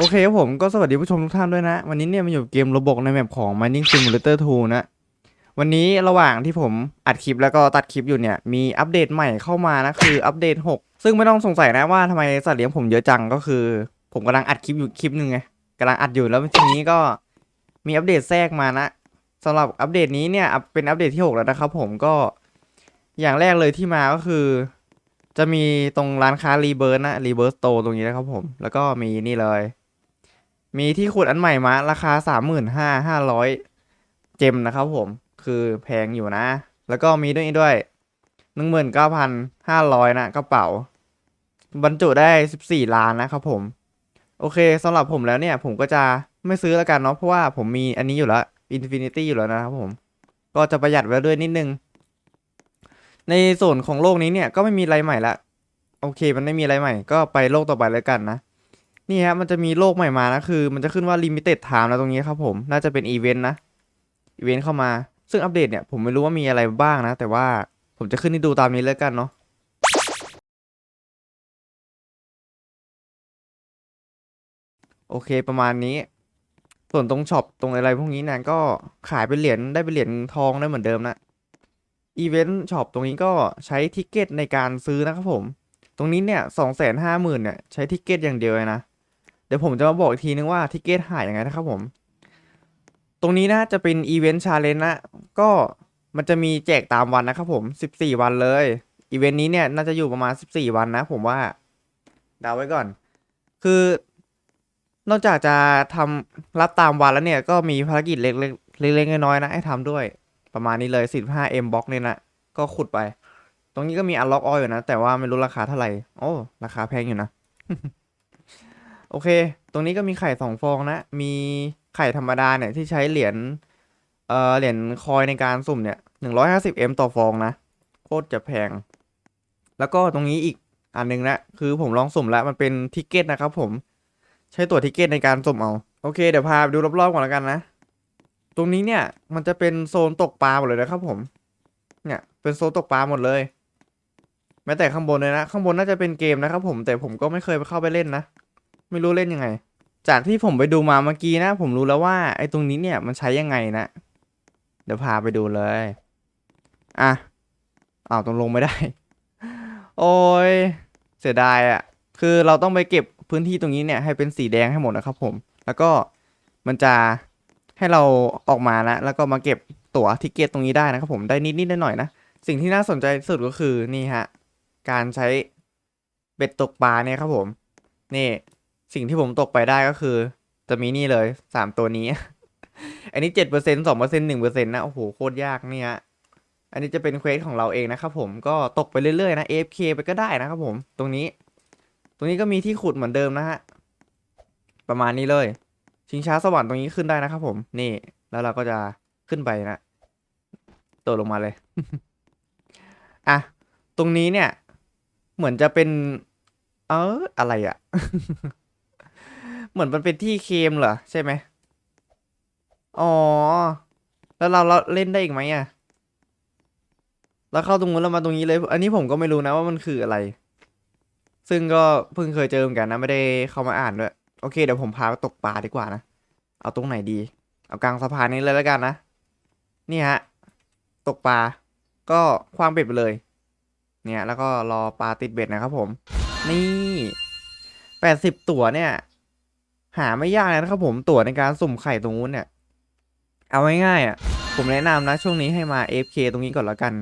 โอเคครับผมก็สวัสดีผู้ชมทุกท่านด้วยนะ วันนี้เนี่ยมาอยู่เกมโรบกในแมปของ Mining Simulator 2 นะ วันนี้ระหว่างที่ผมอัดคลิปแล้วก็ตัดคลิปอยู่เนี่ย มีอัปเดตใหม่เข้ามานะ คืออัปเดต 6 ซึ่งไม่ต้องสงสัยนะว่าทำไมสัตว์เลี้ยงผมเยอะจังก็คือ ผมกำลังอัดคลิปอยู่คลิปหนึ่งไงกำลังอัดอยู่แล้วทีนี้ก็มีอัปเดตแทรกมานะสำหรับอัปเดตนี้เนี่ยเป็นอัปเดตที่ 6 แล้วนะครับผมก็อย่างแรกเลยที่มาก็คือ จะมีตรงร้านค้ารีเบิร์นะรีเบิร์สโตตรงนี้นะครับผมแล้วก็มีนี่เลย มีที่ขุดอันใหม่มาราคาสามหมื่นห้าห้าร้อยเจมนะครับผมคือแพงอยู่นะ แล้วก็มีด้วยนี้ด้วยหนึ่งหมื่นเก้าพันห้าร้อยนะกระเป๋า บรรจุได้สิบสี่ล้านนะครับผม โอเคสำหรับผมแล้วเนี่ย ผมก็จะไม่ซื้อแล้วกันเนาะเพราะว่าผมมีอันนี้อยู่แล้ว Infinity อยู่แล้วนะครับผม ก็จะประหยัดไว้ด้วยนิดนึง ในส่วนของโลกนี้เนี่ยก็ไม่มีอะไรใหม่ละโอเค มันไม่มีอะไรใหม่ ก็ไปโลกต่อไปแล้วกันนะ นี่ฮะมันจะมีโลกใหม่มานะคือ มันจะขึ้นว่า limited time นะตรงนี้ครับผมน่าจะเป็นอีเวนต์นะอีเวนต์เข้ามา ซึ่งอัปเดตเนี่ยผมไม่รู้ว่ามีอะไรบ้างนะ แต่ว่าผมจะขึ้นให้ดูตามนี้แล้วกันเนาะโอเคประมาณนี้ ส่วนตรงช็อปตรงอะไรพวกนี้เนี่ยก็ขายเป็นเหรียญได้เป็นเหรียญทองได้เหมือนเดิมนะอีเวนต์ช็อปตรงนี้ก็ใช้ทิกเก็ตในการซื้อนะครับผม ตรงนี้เนี่ยสองแสนห้าหมื่นเนี่ยใช้ทิกเก็ตอย่างเดียวเลยนะ เดี๋ยวผมจะมาบอกอีกทีนึงว่าทิกเก็ตหายยังไงนะครับผม ตรงนี้นะจะเป็นอีเวนต์ชาเลนจ์นะ ก็มันจะมีแจกตามวันนะครับผมสิบสี่วันเลย อีเวนต์นี้เนี่ยน่าจะอยู่ประมาณสิบสี่วันนะ ผมว่าเดาไว้ก่อน คือนอกจากจะทำรับตามวันแล้วเนี่ยก็มีภารกิจเล็กๆเล็กๆน้อยๆนะให้ทำด้วย ประมาณนี้เลย 15M box เนี่ยนะก็ขุดไป ตรงนี้ก็มี unlock all อยู่นะ แต่ว่าไม่รู้ราคาเท่าไหร่ โอ้ ราคาแพงอยู่นะ โอเค ตรงนี้ก็มีไข่สองฟองนะ มีไข่ธรรมดาเนี่ยที่ใช้เหรียญ เอ่อ เหรียญคอยในการสุ่มเนี่ย 150M ต่อฟองนะ โคตรจะแพง แล้วก็ตรงนี้อีกอันหนึงนะ คือผมลองสุ่มแล้วมันเป็นทิกเก็ตนะครับผม ใช้ตัวทิกเก็ตในการสุ่มเอา โอเค เดี๋ยวพาไปดูรอบๆก่อนแล้วกันนะ ตรงนี้เนี่ยมันจะเป็นโซนตกปลาหมดเลยนะครับผม เนี่ยเป็นโซนตกปลาหมดเลยแม้แต่ข้างบนเลยนะ ข้างบนน่าจะเป็นเกมนะครับผม แต่ผมก็ไม่เคยไปเข้าไปเล่นนะ ไม่รู้เล่นยังไง จากที่ผมไปดูมาเมื่อกี้นะ ผมรู้แล้วว่าไอ้ตรงนี้เนี่ยมันใช้ยังไงนะ เดี๋ยวพาไปดูเลย อะอ้าวตรงลงไม่ได้ โอ้ยเสียดายอะ่ะ คือเราต้องไปเก็บพื้นที่ตรงนี้เนี่ยให้เป็นสีแดงให้หมดนะครับผม แล้วก็มันจะให้เราออกมานะแล้วก็มาเก็บตั๋วทิเกตตรงนี้ได้นะครับผมได้นิดนิดหน่อยนะ สิ่งที่น่าสนใจที่สุดก็คือนี่ฮะ การใช้เบ็ดตกปลาเนี่ยครับผม นี่ สิ่งที่ผมตกไปได้ก็คือ จะมีนี่เลยสามตัวนี้ อันนี้เจ็ดเปอร์เซ็นสองเปอร์เซ็นหนึ่งเปอร์เซ็นต์นะ โอ้โห โคตรยากเนี่ยอันนี้จะเป็นเควสของเราเองนะครับผมก็ตกไปเรื่อยๆนะ AFK ไปก็ได้นะครับผมตรงนี้ ตรงนี้ก็มีที่ขุดเหมือนเดิมนะฮะ ประมาณนี้เลย ชิงช้าสวรรค์ตรงนี้ขึ้นได้นะครับผม นี่ แล้วเราก็จะขึ้นไปนะโดดลงมาเลยอะตรงนี้เนี่ย เหมือนจะเป็น เอออะไรอะ เหมือนมันเป็นที่เคมเหรอ ใช่ไหมอ๋อ แล้วเราเราเล่นได้อีกไหมอะแล้วเข้าตรงนู้นแล้วมาตรงนี้เลย อันนี้ผมก็ไม่รู้นะว่ามันคืออะไร ซึ่งก็เพิ่งเคยเจอเหมือนกันนะไม่ได้เข้ามาอ่านด้วยโอเคเดี๋ยวผมพาไปตกปลาดีกว่านะ เอาตรงไหนดี เอากลางสะพานนี้เลยแล้วกันนะ นี่ฮะ ตกปลา ก็คว้างเบ็ดไปเลย เนี่ย แล้วก็รอปลาติดเบ็ดนะครับผม นี่แปดสิบตัวเนี่ย หาไม่ยากนะครับผมตั๋วในการสุ่มไข่ตรงนู้นเนี่ย เอาง่ายๆอะ ผมแนะนำนะช่วงนี้ให้มา AFK ตรงนี้ก่อนแล้วกัน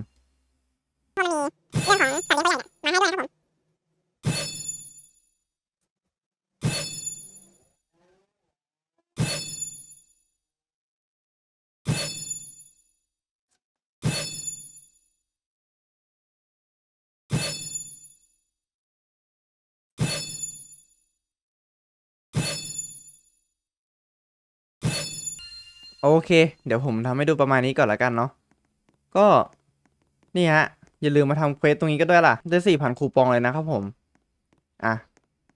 โอเค เดี๋ยวผมทำให้ดูประมาณนี้ก่อนละกันเนาะก็ นี่ฮะ อย่าลืมมาทำเควสตรงนี้ก็ด้วยล่ะ ได้สี่พันคูปองเลยนะครับผม อะ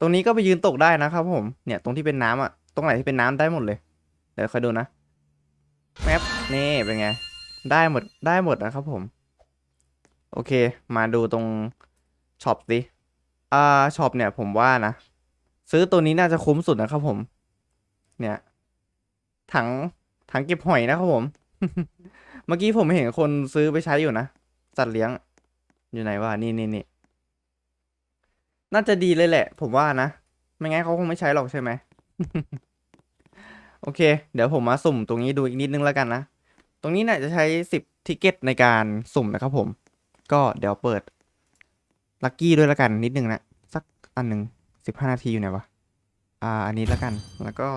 ตรงนี้ก็ไปยืนตกได้นะครับผม เนี่ย ตรงที่เป็นน้ำอะตรงไหนที่เป็นน้ำได้หมดเลย เดี๋ยวคอยดูนะแมปนี่เป็นไง ได้หมด ได้หมดนะครับผม โอเค มาดูตรงช็อปสิ อ่า ช็อปเนี่ยผมว่านะ ซื้อตัวนี้น่าจะคุ้มสุดนะครับผม เนี่ย ถัง ถังเก็บหอยนะครับผม เมื่อกี้ผมเห็นคนซื้อไปใช้อยู่นะสัตว์เลี้ยง อยู่ไหนวะนี่นี่นี่น่าจะดีเลยแหละ ผมว่านะ ไม่งั้นเขาคงไม่ใช้หรอกใช่ไหมโอเค เดี๋ยวผมมาสุ่มตรงนี้ดูอีกนิดนึงแล้วกันนะ ตรงนี้เนี่ยจะใช้สิบทิเก็ตในการสุ่มนะครับผม ก็เดี๋ยวเปิดลัคกี้ด้วยแล้วกันนิดนึงนะ สักอันหนึ่งสิบห้านาทีอยู่ไหนวะ อ่า อันนี้แล้วกัน แล้วก็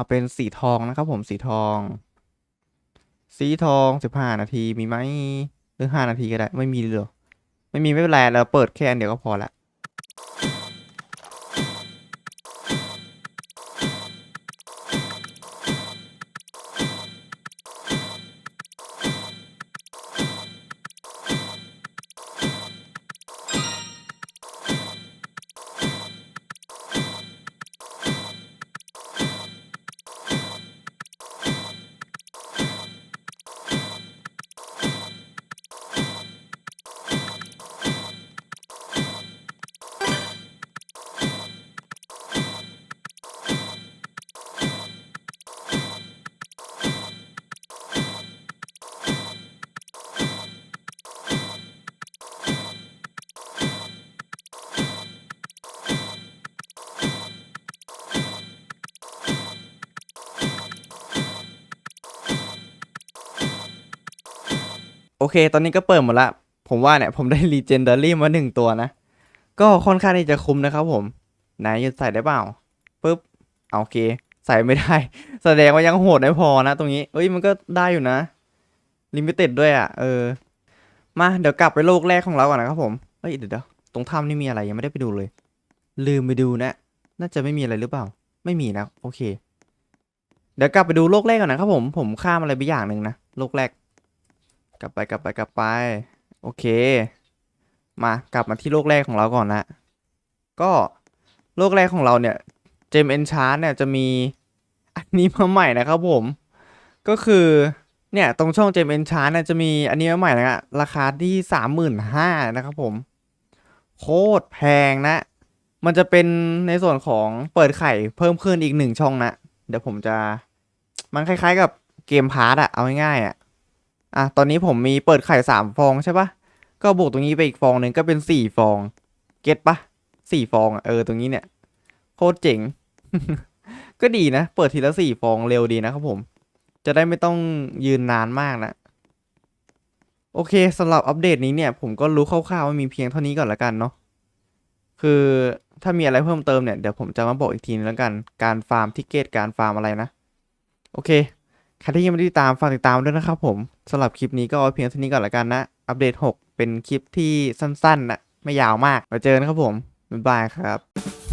เอาเป็นสีทองนะครับผมสีทอง สีทองสิบห้านาทีมีไหมหรือห้านาทีก็ได้ ไม่มีเลยไม่มีไม่เป็นไรเราเปิดแค่อันเดียวก็พอละ โอเค ตอนนี้ก็เปิดหมดละ ผมว่าเนี่ย ผมได้ Legendary มาหนึ่งตัวนะ ก็ค่อนข้างที่จะคุ้มนะครับผม ไหนจะใส่ได้เปล่าปึ๊บเอาโอเค ใส่ไม่ได้ แสดงว่ายังโหดไม่พอนะตรงนี้ เอ้ยมันก็ได้อยู่นะลิมิเต็ดด้วยอะ เออ มาเดี๋ยวกลับไปโลกแรกของเราก่อนนะครับผมเฮ้ยเดี๋ยวเดี๋ยวตรงถ้ำนี่มีอะไรยังไม่ได้ไปดูเลย ลืมไปดูนะ น่าจะไม่มีอะไรหรือเปล่า ไม่มีนะ โอเค เดี๋ยวกลับไปดูโลกแรกก่อนนะครับผม ผมข้ามอะไรไปอย่างหนึ่งนะ โลกแรก กลับไปกลับไปกลับไป โอเค มากลับมาที่โลกแรกของเราก่อนนะก็โลกแรกของเราเนี่ยเจมเอนชาร์เนี่ยจะมีอันนี้มาใหม่นะครับผม ก็คือเนี่ยตรงช่องเจมเอนชาร์เนี่ยจะมีอันนี้มาใหม่นะราคาที่สามหมื่นห้านะครับผม โคตรแพงนะ มันจะเป็นในส่วนของเปิดไข่เพิ่มขึ้นอีกหนึ่งช่องนะ เดี๋ยวผมจะมันคล้ายๆกับเกมพาร์ตอะเอาง่ายๆอะ อะตอนนี้ผมมีเปิดไข่สามฟองใช่ปะก็บวกตรงนี้ไปอีกฟองหนึ่งก็เป็นสี่ฟอง เก็ตปะสี่ฟองอเออตรงนี้เนี่ย โคตรเจ๋ง ก็ดีนะ เปิดทีละสี่ฟองเร็วดีนะครับผม จะได้ไม่ต้องยืนนานมากนะ โอเคสำหรับอัปเดตนี้เนี่ย ผมก็รู้คร่าวๆว่ามีเพียงเท่านี้ก่อนละกันเนาะคือถ้ามีอะไรเพิ่มเติมเนี่ย เดี๋ยวผมจะมาบอกอีกทีนึงแล้วกัน การฟาร์มทิกเก็ตการฟาร์มอะไรนะ โอเค ใครที่ยังไม่ได้ติดตามฝากติดตามด้วยนะครับผมสำหรับคลิปนี้ก็เอาเพียงเท่านี้ก่อนละกันนะ อัปเดต 6 เป็นคลิปที่สั้นๆนะไม่ยาวมากมาเจอกันครับผมบ๊ายบายครับ